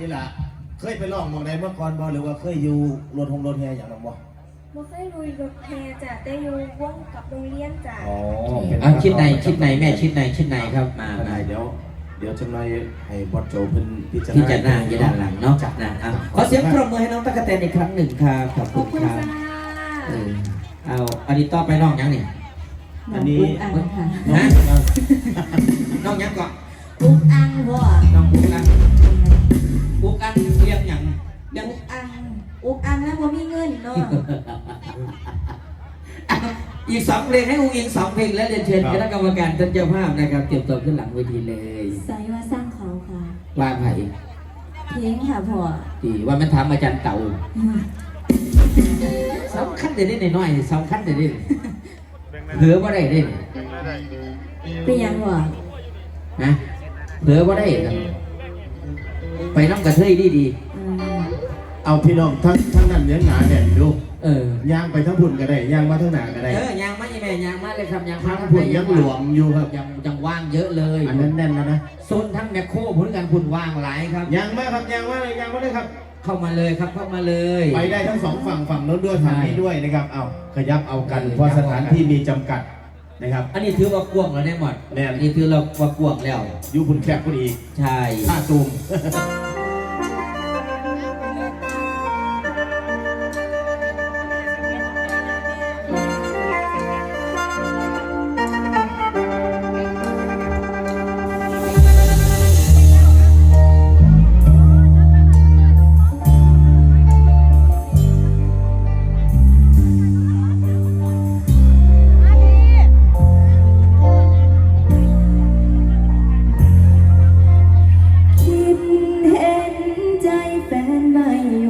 นี่ล่ะเคยไปลองหมองใดเมื่อก่อนบ่หรือว่าเคยอยู่รถหงรถแฮอย่างนั้นบ่บ่เคยลุยรถแฮจ้ะแต่อยู่วงกับโรงเรียนจ้ะอ๋อเป็นอะชิดในชิดในแม่ชิดในชิดในครับมาได้มาเดี๋ยว เดี๋ยวจังหน่อยให้บอสโจเพิ่นพิจารณาที่จะหน้าอยู่ด้านหลังเนาะนะอะขอเสียงปรบมือให้น้องตะกกะแตนอีกครั้งหนึ่งครับขอบขคุอบณคุณครับจ้าเออเอาอันนี้ต่อไปน้องยังนี่อันนี้อังค่ะฮะน้องยังก่อนปุ๊กอังบ่น้องปุ๊กอันปุ๊ก อันเรียงอย่างเรียงปุ๊กอังปุ๊กอังแล้วบ่มีเงินเนาะอีกสองเพลงให้อุ้งอิงสองเพลงและเรียนเชิญคณะกรรมการท่านเจ้าภาพนะครับเตรียมตัวขึ้นหลังเวทีเลยใส่ว่าสร้างเขาค่ะว่าไผ่เพลงค่ะพ่อตีว่ามันถามอาจารย์เต่าสำคัญเด็ดได้หน่อยๆสำคัญเด็ดได้เผือว่าได้เด้เป็นหยังบ่นะเผือว่าได้ครับ ไปน้ำกระเทยดีดีอืมเอาพี่น้องทั้งทั้งนั้นเนื้อหนาแน่นดูๆเออย่างไปทั้งพุ่นก็ได้ย่างมาทั้งหนาก็ได้เออยางมาอีแม่ยางมาเลยครับยางมาทั้งพุ่นยังหลวมอยู่ครับยังยังว่างเยอะเลยอันนั้นแน่นแล้วนะโซนทั้งแมคโครผลการพุ่นว่างหลายครับย่างมาครับย่างมาเลยย่างมาเลยครับ เข้ามาเลยครับเข้ามาเลย ไปได้ทั้งสองฝั่งฝั่งโน้นด้วยฝั่งนี้ด้วยนะครับเอาขยับเอากันเออเพราะสถานที่มีจำกัดนะครับ อันนี้ถือว่ากวางแล้วได้หมดแน่นอันนี้ถือเราว่ากวางแล้วอยู่บุญแคบก็อีกใช่ท่าตูม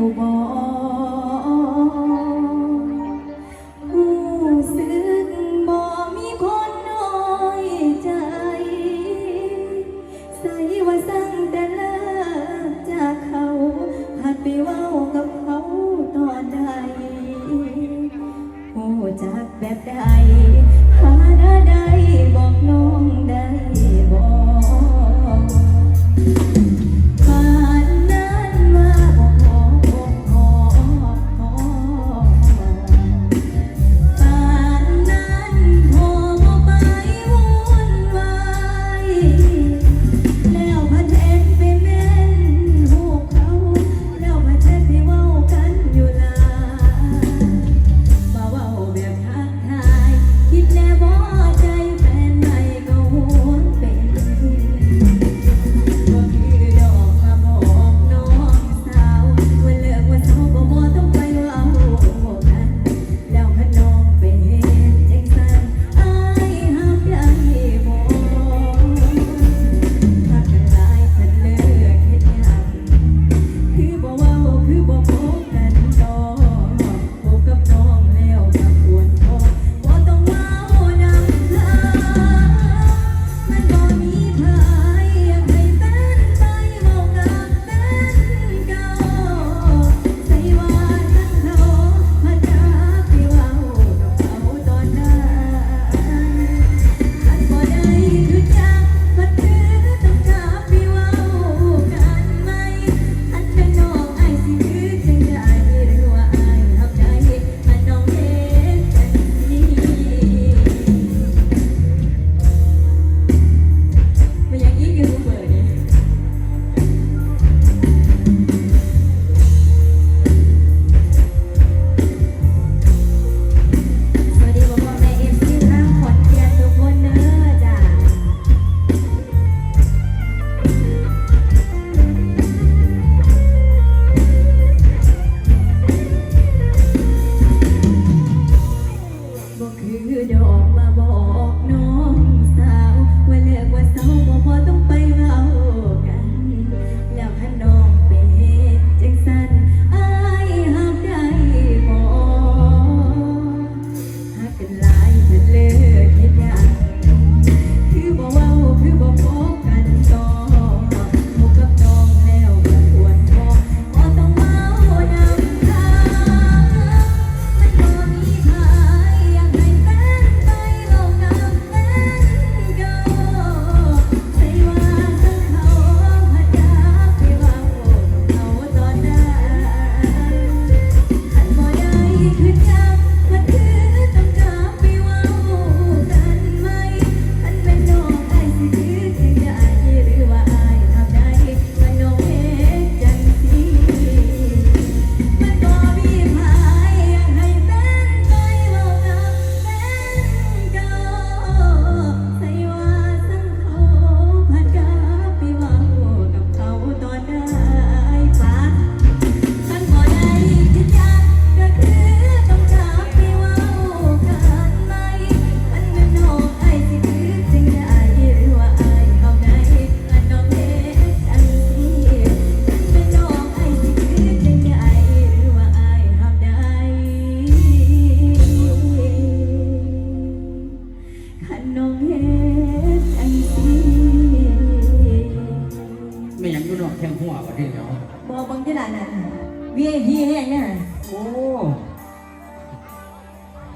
Jehovah.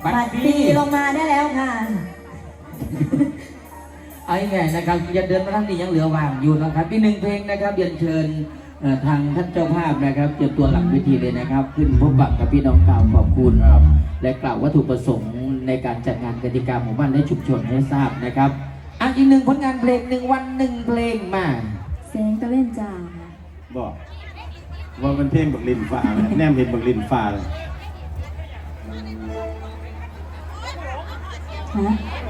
บัตรปีลงมาได้แล้วค่ะ เอาไงนะครับยังเดินมาทางนี้ยังเหลือว่างอยู่นะครับอีกหนึ่งเพลงนะครับเรียนเชิญเอ่อทางท่านเจ้าภาพนะครับเตรียมตัวหลังเวทีเลยนะครับ ขึ้นพบปะกับพี่น้องกล่าวขอบคุณครับและกล่าววัตถุประสงค์ในการจัดงานกติกาหมู่บ้านและชุมชนให้ทราบนะครับอะอีกหนึ่งผลงานเพลงหนึ่งวันหนึ่งเพลงมา เสียงตะเวนจ้าบอกว่ามันเพลงบักลินฟ้าไหมแนมเห็นบักลินฟ้าเลย ฮ